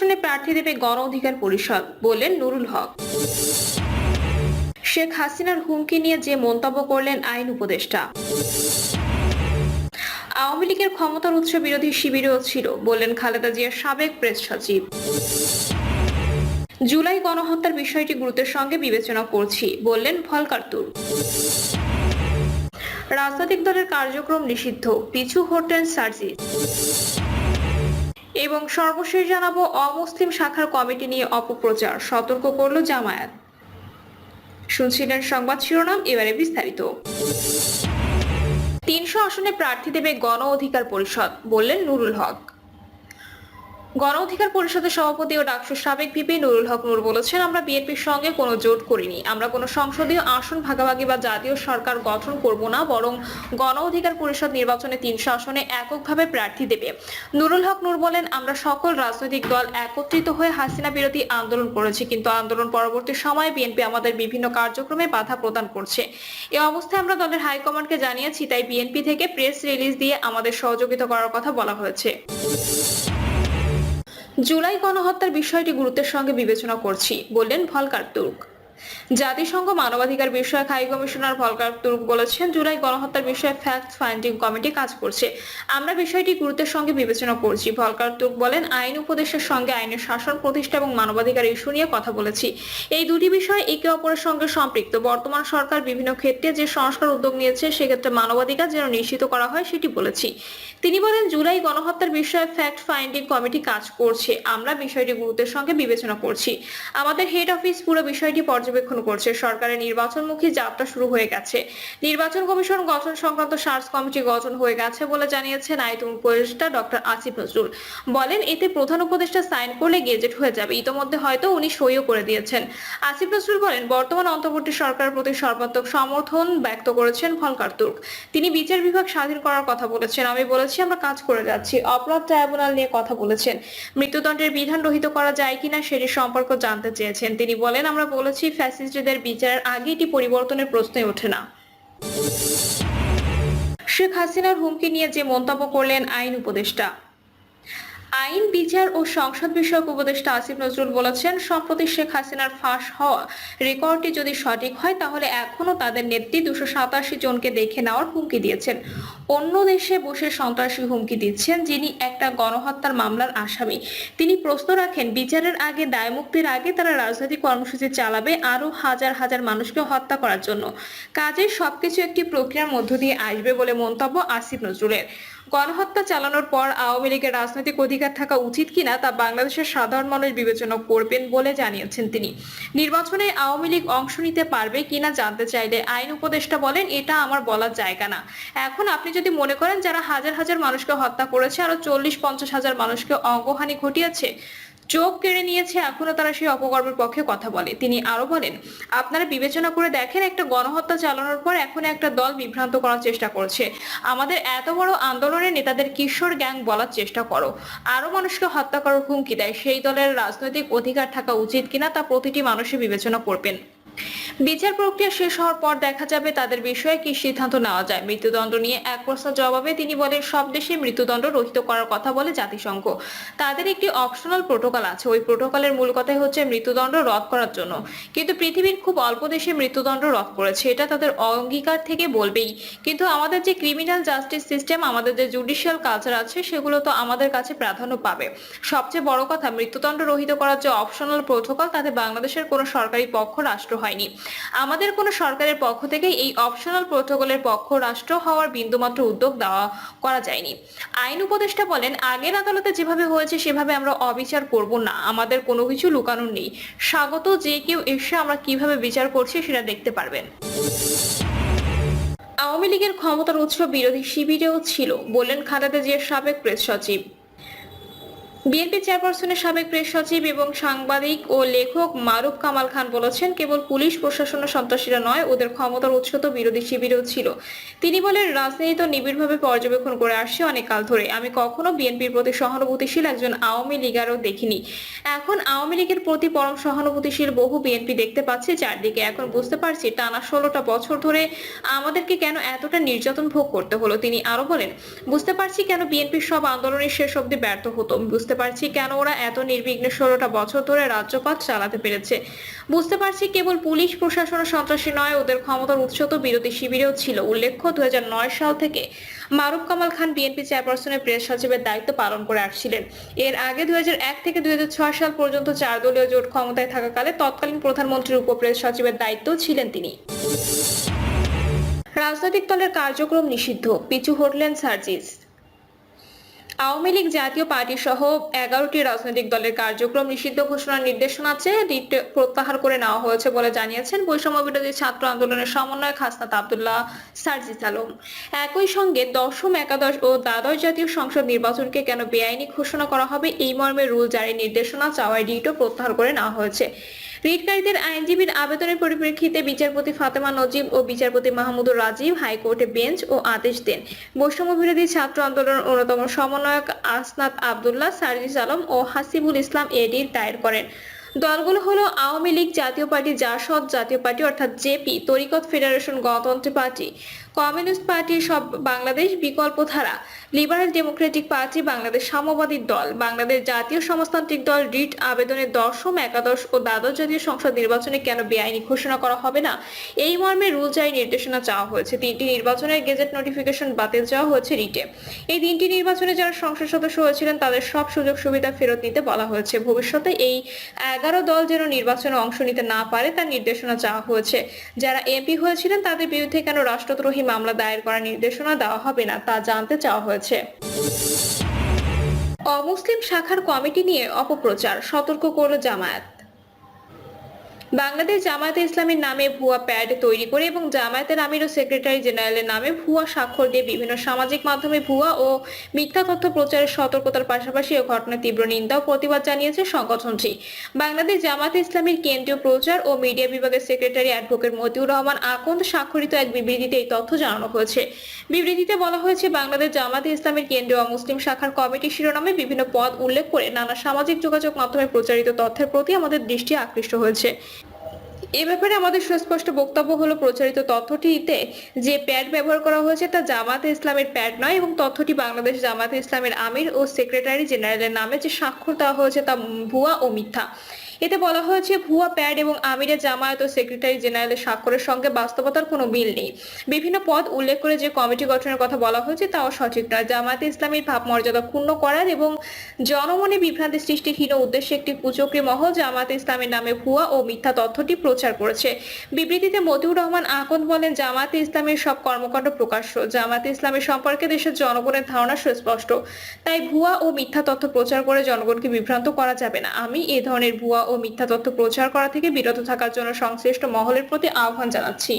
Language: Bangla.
আসনে প্রার্থী দেবে গণ অধিকার পরিষদ, বললেন নুরুল হক। শেখ হাসিনার হুমকি নিয়ে যে মন্তব্য করলেন আইন উপদেষ্টা। আওয়ামী লীগের ক্ষমতার উৎস বিরোধী শিবিরেও ছিল, বললেন খালেদা জিয়ার সাবেক প্রেস সচিব। জুলাই গণহত্যার বিষয়টি গুরুত্বের সঙ্গে বিবেচনা করছি, বললেন ফলকার্তুর রাজনৈতিক দলের কার্যক্রম নিষিদ্ধ, পিছু হটেন সার্জিস। এবং সর্বশেষ জানাব অমুসলিম শাখার কমিটি নিয়ে অপপ্রচার। সতর্ক করল জামায়াত। শুনছিলেন সংবাদ শিরোনাম, এবারে বিস্তারিত। তিনশো আসনে প্রার্থী দেবে গণ অধিকার পরিষদ, বললেন নুরুল হক। গণ অধিকার পরিষদের সভাপতি ও ডাকসুর সাবেক ভিপি নুরুল হক নূর বলেছেন, আমরা বিএনপির সঙ্গে কোনো জোট করিনি। আমরা কোনো সংসদীয় আসন ভাগাভাগি বা জাতীয় সরকার গঠন করব না, বরং গণ অধিকার পরিষদ নির্বাচনে তিনশো আসনে এককভাবে প্রার্থী দেবে। নুরুল হক নূর বলেন, আমরা সকল রাজনৈতিক দল একত্রিত হয়ে হাসিনা বিরোধী আন্দোলন করেছি, কিন্তু আন্দোলন পরবর্তী সময়ে বিএনপি আমাদের বিভিন্ন কার্যক্রমে বাধা প্রদান করছে। এ অবস্থায় আমরা দলের হাইকমান্ডকে জানিয়েছি, তাই বিএনপি থেকে প্রেস রিলিজ দিয়ে আমাদের সহযোগিতা করার কথা বলা হয়েছে। জুলাই গণহত্যার বিষয়টি গুরুত্বের সঙ্গে বিবেচনা করছি বললেন ভলকার তুর্ক জাতিসংঘ মানবাধিকার বিষয়ক হাই কমিশনার ভলকার তুর্ক বলেছেন, জুলাই গণহত্যার বিষয়ে ফ্যাক্ট ফাইন্ডিং কমিটি কাজ করছে। আমরা বিষয়টি গুরুত্বের সঙ্গে বিবেচনা করছি। ভলকার তুর্ক বলেন, আইন উপদেশের সঙ্গে আইনের শাসন, প্রতিষ্ঠা এবং মানবাধিকার ইস্যু নিয়ে কথা বলেছি। এই দুটি বিষয় একে অপরের সঙ্গে সম্পৃক্ত। বর্তমান সরকার বিভিন্ন ক্ষেত্রে যে সংস্কার উদ্যোগ নিয়েছে, সেক্ষেত্রে মানবাধিকার যেন নিশ্চিত করা হয়, সেটি বলেছি। তিনি বলেন, জুলাই গণহত্যার বিষয়ে ফ্যাক্ট ফাইন্ডিং কমিটি কাজ করছে। আমরা বিষয়টি গুরুত্বের সঙ্গে বিবেচনা করছি। আমাদের হেড অফিস পুরো বিষয়টি পর্যবেক্ষণ করছে। সরকারের নির্বাচনমুখী যাত্রা শুরু হয়ে গেছে। নির্বাচন কমিশন গঠন সংক্রান্ত সার্চ কমিটি গঠন হয়ে গেছে বলে জানিয়েছেন আইন উপদেষ্টা ডক্টর আসিফ নজরুল। বলেন, এতে প্রধান উপদেষ্টা সাইন করলে গেজেট হয়ে যাবে। ইতোমধ্যে হয়তো উনি সইও করে দিয়েছেন। আসিফ নজরুল বলেন, বর্তমান অন্তর্বর্তী সরকারের প্রতি সর্বাত্মক সমর্থন ব্যক্ত করেছেন ভলকার তুর্ক। তিনি বিচার বিভাগ স্বাধীন করার কথা বলেছেন। আমি বলেছি, আমরা কাজ করে যাচ্ছি। অপরাধ ট্রাইব্যুনাল নিয়ে কথা বলেছেন। মৃত্যুদণ্ডের বিধান রহিত করা যায় কিনা সেটি সম্পর্ক জানতে চেয়েছেন। তিনি বলেন, আমরা বলেছি ফ্যাসিস্টদের বিচারের আগে এটি পরিবর্তনের প্রশ্নই ওঠে না। শেখ হাসিনার হুমকি নিয়ে যে মন্তব্য করলেন আইন উপদেষ্টা। আইন, বিচার ও সংসদ বিষয়ক উপদেষ্টা আসিফ নজরুল বলেছেন, সম্প্রতি শেখ হাসিনার ফাঁস হওয়া রেকর্ডটি যদি সঠিক হয়, তাহলে এখনও তাদের নেত্রী দুশো সাতাশি জনকে দেখে নেওয়ার হুমকি দিয়েছেন। অন্য দেশে বসে সন্ত্রাসী হুমকি দিচ্ছেন, যিনি একটা গণহত্যার মামলার আসামি। তিনি প্রশ্ন রাখেন, বিচারের আগে, দায়মুক্তির আগে তারা রাজনৈতিক কর্মসূচি চালাবে আরও হাজার হাজার মানুষকে হত্যা করার জন্য। কাজে সবকিছু একটি প্রক্রিয়ার মধ্য দিয়ে আসবে বলে মন্তব্য আসিফ নজরুলের। গণহত্যা চালানোর পর আওয়ামী লীগের রাজনৈতিক অধিকার থাকা উচিত কিনা তা বাংলাদেশের সাধারণ মানুষ বিবেচনা করবেন বলে জানিয়েছেন তিনি। নির্বাচনে আওয়ামী লীগ অংশ নিতে পারবে কিনা জানতে চাইলে আইন উপদেষ্টা বলেন, এটা আমার বলার জায়গা না। এখন আপনি যদি মনে করেন যারা হাজার হাজার মানুষকে হত্যা করেছে, আরও চল্লিশ পঞ্চাশ হাজার মানুষকে অঙ্গহানি ঘটিয়েছে চোখ কেড়ে নিয়েছে, এখনও তারা সেই অপকর্মের পক্ষে কথা বলে। তিনি আরও বলেন, আপনারা বিবেচনা করে দেখেন, একটা গণহত্যা চালানোর পর এখন একটা দল বিভ্রান্ত করার চেষ্টা করছে। আমাদের এত বড় আন্দোলনের নেতাদের কিশোর গ্যাং বলার চেষ্টা করো। আরও মানুষকে হত্যা করার হুমকি দেয়। সেই দলের রাজনৈতিক অধিকার থাকা উচিত কিনা তা প্রতিটি মানুষই বিবেচনা করবেন। বিচার প্রক্রিয়া শেষ হওয়ার পর দেখা যাবে তাদের বিষয়ে কি সিদ্ধান্ত নেওয়া যায়। মৃত্যুদণ্ড নিয়ে এক প্রশ্নের জবাবে তিনি বলেন, সব দেশে মৃত্যুদণ্ড রহিত করার কথা বলে জাতিসংঘ। তাদের একটি অপশনাল প্রোটোকল আছে। ওই প্রোটোকলের মূল কথাই হচ্ছে মৃত্যুদণ্ড রদ করার জন্য। কিন্তু পৃথিবীর খুব অল্প দেশে মৃত্যুদণ্ড রদ করেছে। এটা তাদের অঙ্গীকার থেকে বলবেই। কিন্তু আমাদের যে ক্রিমিনাল জাস্টিস সিস্টেম আমাদের যে জুডিশিয়াল কালচার আছে, সেগুলো তো আমাদের কাছে প্রাধান্য পাবে। সবচেয়ে বড় কথা, মৃত্যুদণ্ড রহিত করার যে অপশনাল প্রোটোকল তাতে বাংলাদেশের কোনো সরকারি পক্ষ রাষ্ট্র হয়নি। আমাদের কোনো সরকারের পক্ষ থেকে এই অপশনাল প্রোটোকলের পক্ষ রাষ্ট্র হওয়ার বিন্দুমাত্র উদ্যোগ দেওয়া করা যায়নি। আইন উপদেষ্টা বলেন, আগের আদালতে যেভাবে হয়েছে, সেভাবে আমরা অবিচার করব না। আমাদের কোনো কিছু লুকানোর নেই। স্বাগত যে কেউ এসে আমরা কীভাবে বিচার করছি সেটা দেখতে পারবেন। আওয়ামী লীগের ক্ষমতার উৎস বিরোধী শিবিরেও ছিল বললেন খালেদা জিয়ার সাবেক প্রেস সচিব। বিএনপি চেয়ারপারসনের সাবেক প্রেস সচিব এবং সাংবাদিক ও লেখক মারুফ কামাল খান বলেছেন, কেবল পুলিশ, প্রশাসন সন্ত্রাসীরা নয়, ওদের ক্ষমতার উৎস তো বিরোধী শিবিরেও ছিল। তিনি বলেন, রাজনীতি তো নিবিড়ভাবে পর্যবেক্ষণ করে আসছে অনেক কাল ধরে। আমি কখনো বিএনপির প্রতি সহানুভূতিশীল একজন আওয়ামী লীগারও দেখিনি। এখন আওয়ামী লীগের প্রতি পরম সহানুভূতিশীল বহু বিএনপি দেখতে পাচ্ছি চারদিকে। এখন বুঝতে পারছি, টানা ষোলোটা বছর ধরে আমাদেরকে কেন এতটা নির্যাতন ভোগ করতে হলো? তিনি আরও বলেন, বুঝতে পারছি কেন বিএনপির সব আন্দোলনের শেষ অব্দি ব্যর্থ হতো। বুঝতে পারছি কেন ওরা এত নির্বিঘ্নে ষোলোটা বছর ধরে রাজ্যপাত চালাতে পেরেছে। বুঝতে পারছি কেবল পুলিশ, প্রশাসন সন্ত্রাসী নয়, ওদের ক্ষমতার উৎস তো বিরোধী শিবিরেও ছিল। উল্লেখ্য দু সাল থেকে মারুফ কামাল খান বিএনপি চেয়ারপারসনের প্রেস সচিবের দায়িত্ব পালন করে আসছিলেন। এর আগে দুই হাজার এক থেকে দুই হাজার ছয় সাল পর্যন্ত চার দলীয় জোট ক্ষমতায় থাকাকালে তৎকালীন প্রধানমন্ত্রীর উপপ্রেস সচিবের দায়িত্ব ছিলেন তিনি। রাজনৈতিক দলের কার্যক্রম নিষিদ্ধ, পিছু হটলেন সার্জিস। আওয়ামী লীগ জাতীয় পার্টি সহ এগারোটি রাজনৈতিক দলের কার্যক্রম নিষিদ্ধ ঘোষণার নির্দেশনা চেয়ে রিট প্রত্যাহার করে নেওয়া হয়েছে বলে জানিয়েছেন বৈষম্য বিরোধী ছাত্র আন্দোলনের সমন্বয়ক হাসনাত আবদুল্লাহ সার্জিস আলম। একই সঙ্গে দশম একাদশ ও দ্বাদশ জাতীয় সংসদ নির্বাচনকে কেন বেআইনি ঘোষণা করা হবে এই মর্মে রুল জারির নির্দেশনা চাওয়ায় রিটও প্রত্যাহার করে নেওয়া হয়েছে। রিটকারীদের আইনজীবীর আবেদনের পরিপ্রেক্ষিতে বিচারপতি ফাতেমা নজিব ও বিচারপতি মাহমুদুর রাজীব হাইকোর্টে বেঞ্চ ও আদেশ দেন। বৈষম্য বিরোধী ছাত্র আন্দোলনের অন্যতম সমন্বয়ক আসনাত আবদুল্লাহ, সার্জিস আলম ও হাসিবুল ইসলাম এডির দায়ের করেন। দলগুলো হলো আওয়ামী লীগ জাতীয় পার্টি, জাসদ জাতীয় পার্টি অর্থাৎ জেপি, তরিকত ফেডারেশন গণতন্ত্র পার্টি। কমিউনিস্ট পার্টি সব বাংলাদেশ বিকল্প ধারা, লিবারেল ডেমোক্রেটিক পার্টি, বাংলাদেশ সাম্যবাদী দল, বাংলাদেশ জাতীয় সমাজতান্ত্রিক দল, রিট আবেদনের দশম, একাদশ ও দ্বাদশ জাতীয় সংসদ নির্বাচনে কেন বেআইনি ঘোষণা করা হবে না? এই মর্মে রুল জারি নির্দেশনা চাওয়া হয়েছে। তিনটি নির্বাচনের গেজেট নোটিফিকেশন বাতিল চাওয়া হয়েছে রিটে। এই তিনটি নির্বাচনে যারা সংসদ সদস্য হয়েছিলেন, তাদের সব সুযোগ সুবিধা ফেরত নিতে বলা হয়েছে। ভবিষ্যতে এই এগারো দল যেন নির্বাচনে অংশ নিতে না পারে, তার নির্দেশনা চাওয়া হয়েছে। যারা এমপি হয়েছিলেন, তাদের বিরুদ্ধে কেন রাষ্ট্রদ্রোহী মামলা দায়ের করার নির্দেশনা দেওয়া হবে না, তা জানতে চাওয়া হয়েছে। অমুসলিম শাখার কমিটি নিয়ে অপপ্রচার, সতর্ক করল জামায়াত। বাংলাদেশ জামায়াতে ইসলামের নামে ভুয়া প্যাড তৈরি করে এবং জামায়াতের আমির ও সেক্রেটারি জেনারেলের নামে ভুয়া স্বাক্ষর দিয়ে বিভিন্ন সামাজিক মাধ্যমে ভুয়া ও মিথ্যা তথ্য প্রচারের সতর্কতার পাশাপাশি এ ঘটনার তীব্র নিন্দা ও প্রতিবাদ জানিয়েছে সংগঠনটি। বাংলাদেশ জামায়াতে ইসলামীর কেন্দ্রীয় প্রচার ও মিডিয়া বিভাগের সেক্রেটারি অ্যাডভোকেট মতিউর রহমান আকন্দ স্বাক্ষরিত এক বিবৃতিতে এই তথ্য জানানো হয়েছে। বিবৃতিতে বলা হয়েছে, বাংলাদেশ জামায়াতে ইসলামের কেন্দ্রীয় মুসলিম শাখার কমিটি শিরোনামে বিভিন্ন পদ উল্লেখ করে নানা সামাজিক যোগাযোগ মাধ্যমে প্রচারিত তথ্যের প্রতি আমাদের দৃষ্টি আকৃষ্ট হয়েছে। এ ব্যাপারে আমাদের সুস্পষ্ট বক্তব্য হলো প্রচারিত তথ্যটিতে যে প্যাড ব্যবহার করা হয়েছে তা জামাতে ইসলামের প্যাড নয় এবং তথ্যটি বাংলাদেশ জামাতে ইসলামের আমির ও সেক্রেটারি জেনারেলের নামে যে স্বাক্ষর দেওয়া হয়েছে তা ভুয়া ও মিথ্যা। এতে বলা হয়েছে ভুয়া প্যাড এবং আমিরের জামায়াত ও সেক্রেটারি জেনারেলের স্বাক্ষরের সঙ্গে বাস্তবতার কোনো মিল নেই। বিভিন্ন পদ উল্লেখ করে যে কমিটি গঠনের কথা বলা হয়েছে তাও সঠিক নয়। জামায়াতে ইসলামীর ভাব মর্যাদা ক্ষুণ্ণ করার এবং জনমনে বিভ্রান্তি সৃষ্টির হীন উদ্দেশ্যে একটি কুচক্রী মহল জামায়াতে ইসলামের নামে ভুয়া ও মিথ্যা তথ্যটি প্রচার করেছে। বিবৃতিতে মতিউর রহমান আকন্দ বলেন, জামায়াতে ইসলামের সব কর্মকাণ্ড প্রকাশ্য। জামায়াতে ইসলামের সম্পর্কে দেশের জনগণের ধারণা সুস্পষ্ট। তাই ভুয়া ও মিথ্যা তথ্য প্রচার করে জনগণকে বিভ্রান্ত করা যাবে না। আমি এ ধরনের ভুয়া ও মিথ্যা তথ্য প্রচার করা থেকে বিরত থাকার জন্য সংশ্লিষ্ট মহলের প্রতি আহ্বান জানাচ্ছি।